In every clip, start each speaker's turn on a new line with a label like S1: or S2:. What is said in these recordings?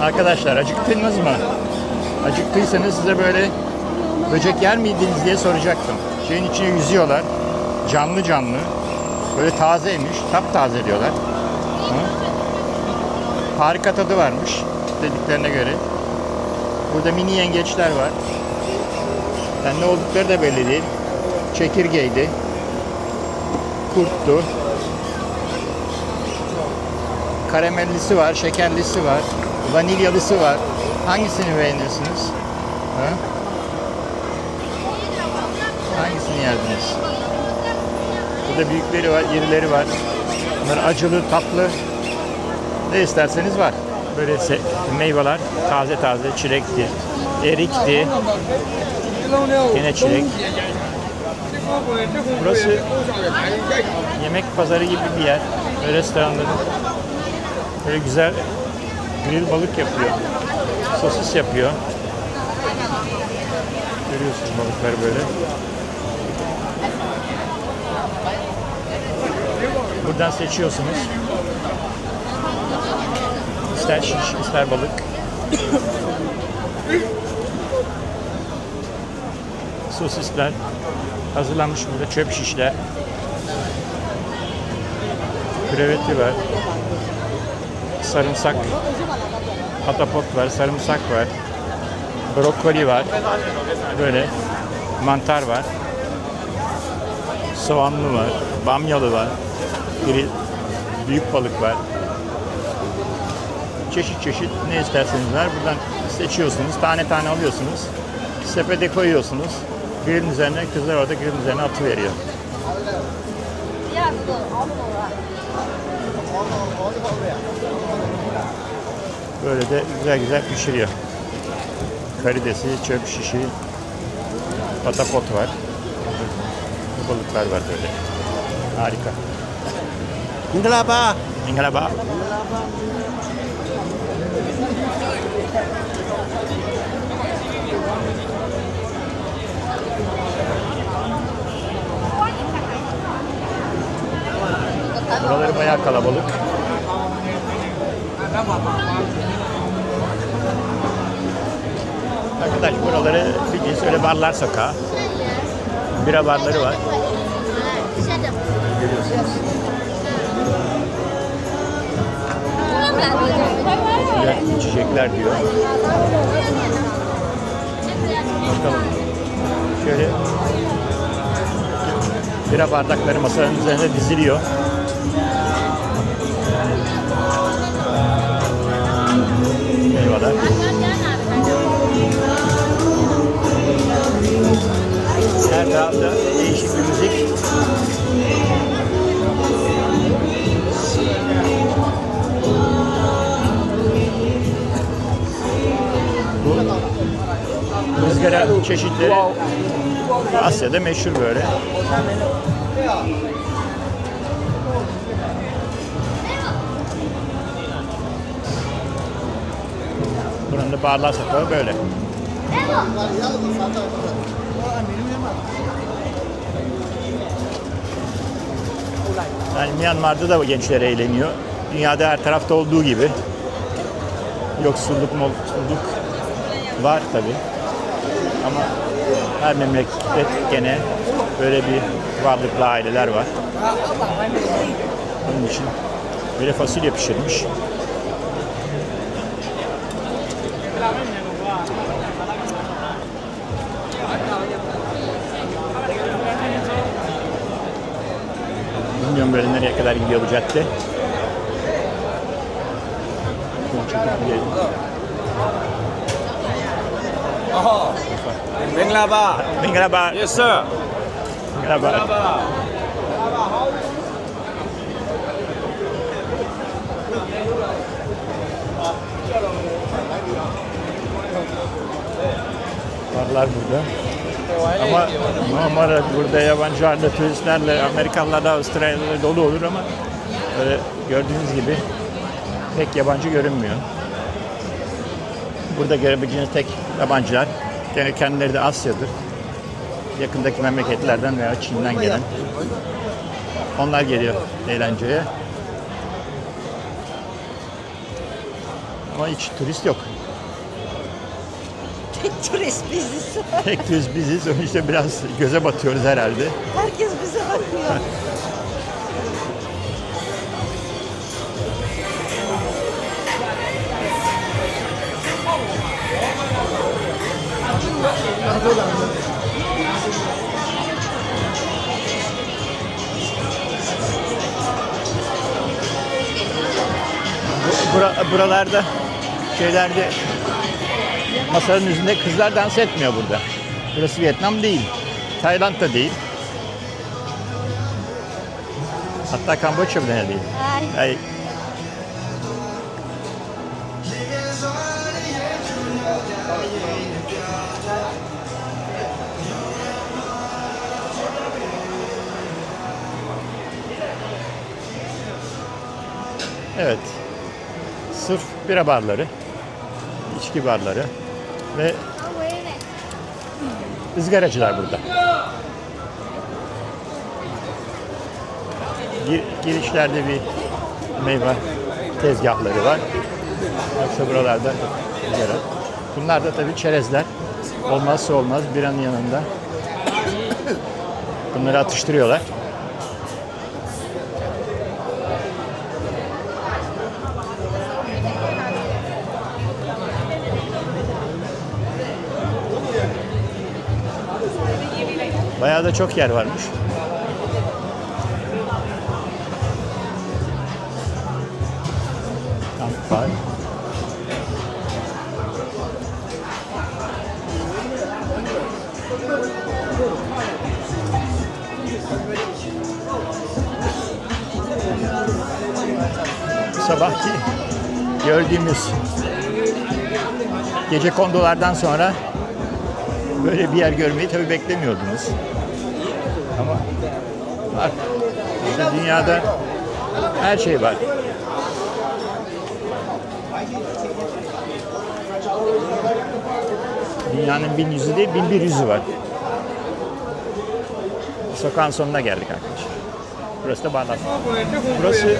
S1: Arkadaşlar acıktınız mı? Acıktıysanız size böyle böcek yer miydiniz diye soracaktım. Şeyin içine yüzüyorlar. Canlı canlı. Böyle tazeymiş. Taptaze diyorlar. Hı? Harika tadı varmış dediklerine göre. Burada mini yengeçler var. Yani ne oldukları da belli değil. Çekirgeydi. Kurttu. Karamellisi var, şekerlisi var, vanilyalısı var. Hangisini beğeniyorsunuz? Ha? Hangisini yerdiniz? Burada büyükleri var, irileri var. Bunlar acılı, tatlı. Ne isterseniz var. Böyle meyveler taze taze çilekti, erikti, yine çilek. Burası yemek pazarı gibi bir yer. Ve restoranların böyle güzel grill balık yapıyor. Sosis yapıyor. Görüyorsunuz balıkları böyle. Buradan seçiyorsunuz. İster şiş, ister balık. Sosisler hazırlanmış burada çöp şişler. Kreveti var. Sarımsak. Patapot var, sarımsak var. Brokoli var. Böyle mantar var. Soğanlı var. Bamyalı var. Grill, büyük balık var. Çeşit çeşit ne isterseniz var. Buradan seçiyorsunuz. Tane tane alıyorsunuz. Sepete koyuyorsunuz. Grillin üzerine kızlar orada grillin üzerine atı veriyor. Böyle de güzel güzel pişiriyor. Karidesi, çöp şişi, patapot var. Balıklar var böyle. Harika.
S2: Kenapa?
S1: Ingalaba. Buraları bayağı kalabalık. Arkadaş buraları bildiğiniz öyle barlar sokağı. Bira barları var. Görüyorsunuz. İçecekler diyor. Bakalım. Şöyle bira bardakları masanın üzerine diziliyor. Her tarafta değişik bir müzik. Bu ızgara çeşitleri Asya'da meşhur böyle. Buranın da barlar sokağı böyle. Yani Myanmar'da da gençler eğleniyor. Dünyada her tarafta olduğu gibi. Yoksulluk, molsulluk var tabi. Ama her memleket gene böyle bir varlıklı aileler var. Onun için böyle fasulye pişirmiş. Bilmiyorum böyle nereye kadar gidiyor bu cadde. Gidelim.
S2: Benglaba.
S1: Merhaba.
S2: Yes, sir.
S1: Merhaba. Varlar burada. Ama normal burada yabancılarla, turistlerle, Amerikalılarla, Avustralyalılarla dolu olur ama böyle gördüğünüz gibi pek yabancı görünmüyor. Burada görebileceğiniz tek yabancılar gene kendileri de Asya'dır. Yakındaki memleketlerden veya Çin'den gelen. Onlar geliyor eğlenceye. Ama hiç turist yok.
S3: Turist biziz.
S1: Tek turist biziz. Onun işte biraz göze batıyoruz herhalde.
S3: Herkes bize bakıyor.
S1: Bura, buralarda şeylerde masanın üzerinde kızlar dans etmiyor burada. Burası Vietnam değil. Tayland da değil. Hatta Kamboçya bile değil.
S3: Ay.
S1: Ay, Evet. Sırf bira barları, içki barları ve ızgaracılar burada. Gir- girişlerde bir meyve tezgahları var. Yoksa buralarda ızgara. Bunlar da tabii çerezler. Olmazsa olmaz biranın yanında. Bunları atıştırıyorlar. Bayağı da çok yer varmış. Kamp var. Sabahki gördüğümüz gece kondolardan sonra böyle bir yer görmeyi tabii beklemiyordunuz. Ama var. İşte dünyada her şey var. Dünyanın bin yüzü değil, bin bir yüzü var. Sokağın sonuna geldik arkadaşlar. Burası da Barlas. Burası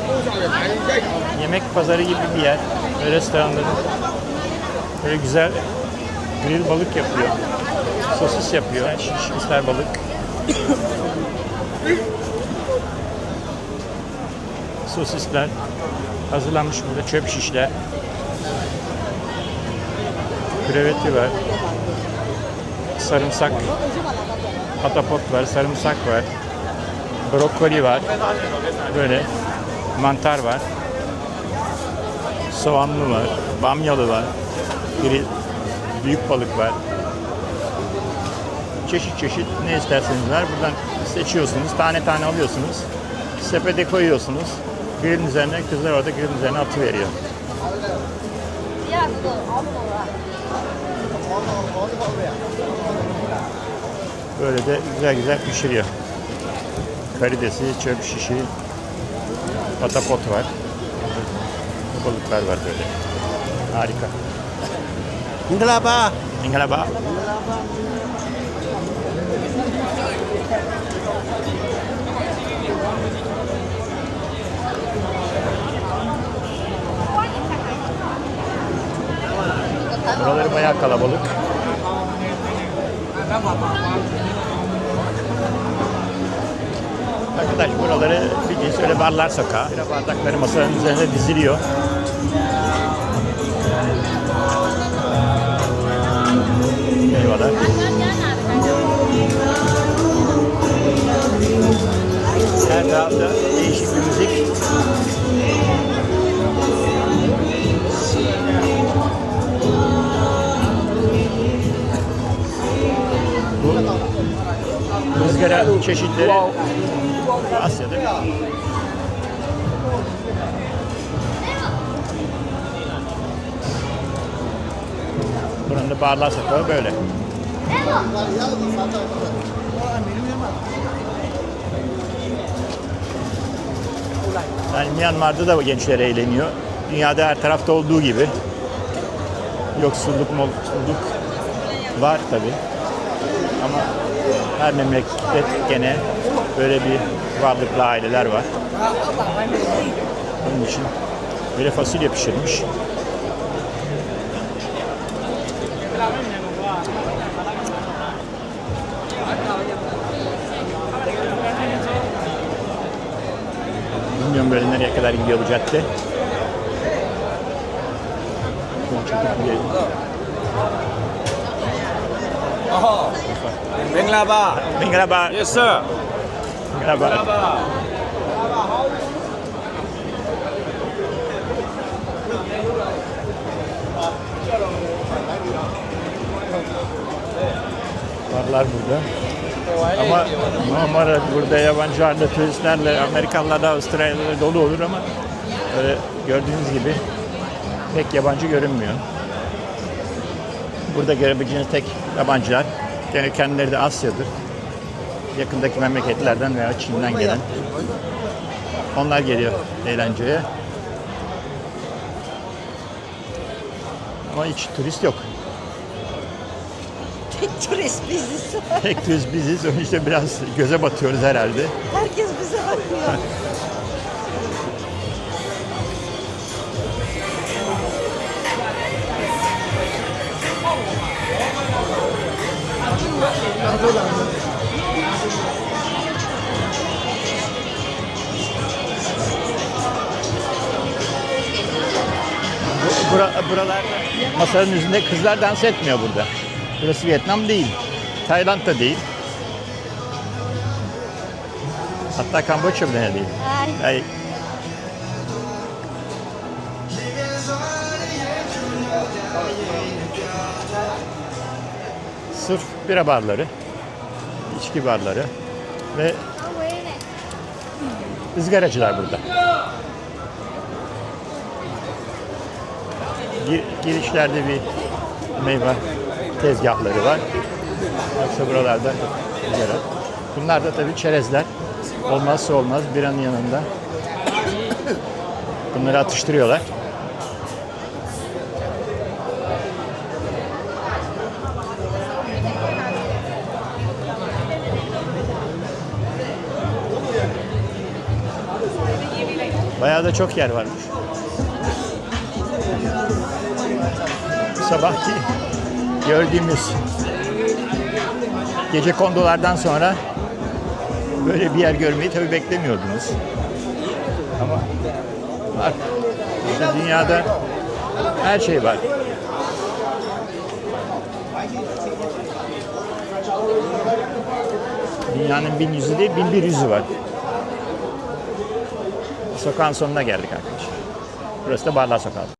S1: yemek pazarı gibi bir yer. Restoranların böyle güzel grill balık yapıyor. Sosis yapıyor. Şiş ister balık. Sosisler hazırlanmış burada. Çöp şişler. Kreveti var. Sarımsak. Patapot var. Sarımsak var. Brokoli var. Böyle mantar var. Soğanlı var. Bamyalı var. Grill. Büyük balık var. Çeşit çeşit ne isterseniz var. Buradan seçiyorsunuz. Tane tane alıyorsunuz. Sepete koyuyorsunuz. Grillin üzerine kızlar orada grillin üzerine atı veriyor. Böyle de güzel güzel pişiriyor. Karidesi, çöp şişi, patapot var. Balıklar var böyle. Harika.
S2: Inglaba.
S1: Merhaba. Buraları bayağı kalabalık. Arkadaş buraları bildiğiniz öyle barlar sokağı. Bardakları masanın üzerine diziliyor. Eyvallah. Her tarafta değişik bir müzik. Bu çeşitleri Asya'da. Buranın da barlar sokağı böyle. Yani Myanmar'da da gençler eğleniyor. Dünyada her tarafta olduğu gibi. Yoksulluk, molsulluk var tabi. Ama her memleket gene böyle bir varlıklı aileler var. Onun için böyle fasulye pişirmiş. Kadar gidiyor bu cadde. Gidelim.
S2: Menglaba.
S1: Merhaba.
S2: Yes, sir.
S1: Merhaba.
S2: Menglaba.
S1: Varlar burada. Ama normal burada yabancılarla, turistlerle, Amerikalılarla, Avustralyalılarla dolu olur ama öyle gördüğünüz gibi pek yabancı görünmüyor. Burada görebileceğiniz tek yabancılar gene kendileri de Asya'dır. Yakındaki memleketlerden veya Çin'den gelen. Onlar geliyor eğlenceye. Ama hiç turist yok.
S3: Tek turist biziz.
S1: Tek turist biziz. Onun işte biraz göze batıyoruz herhalde.
S3: Herkes bize bakıyor.
S1: Bura, buralar masanın üzerinde kızlar dans etmiyor burada. Burası Vietnam değil. Tayland da değil. Hatta Kamboçya bile değil.
S3: Ay.
S1: Sırf bira barları, içki barları ve ızgaracılar burada. Gir- girişlerde bir meyve tezgahları var. Yoksa buralarda ızgara. Bunlar da tabii çerezler. Olmazsa olmaz biranın yanında. Bunları atıştırıyorlar. Bayağı da çok yer varmış. Sabahki gördüğümüz gece kondolardan sonra böyle bir yer görmeyi tabii beklemiyordunuz. Ama var. İşte dünyada her şey var. Dünyanın bin yüzü değil, bin bir yüzü var. Sokağın sonuna geldik arkadaşlar. Burası da Barlar Sokağı.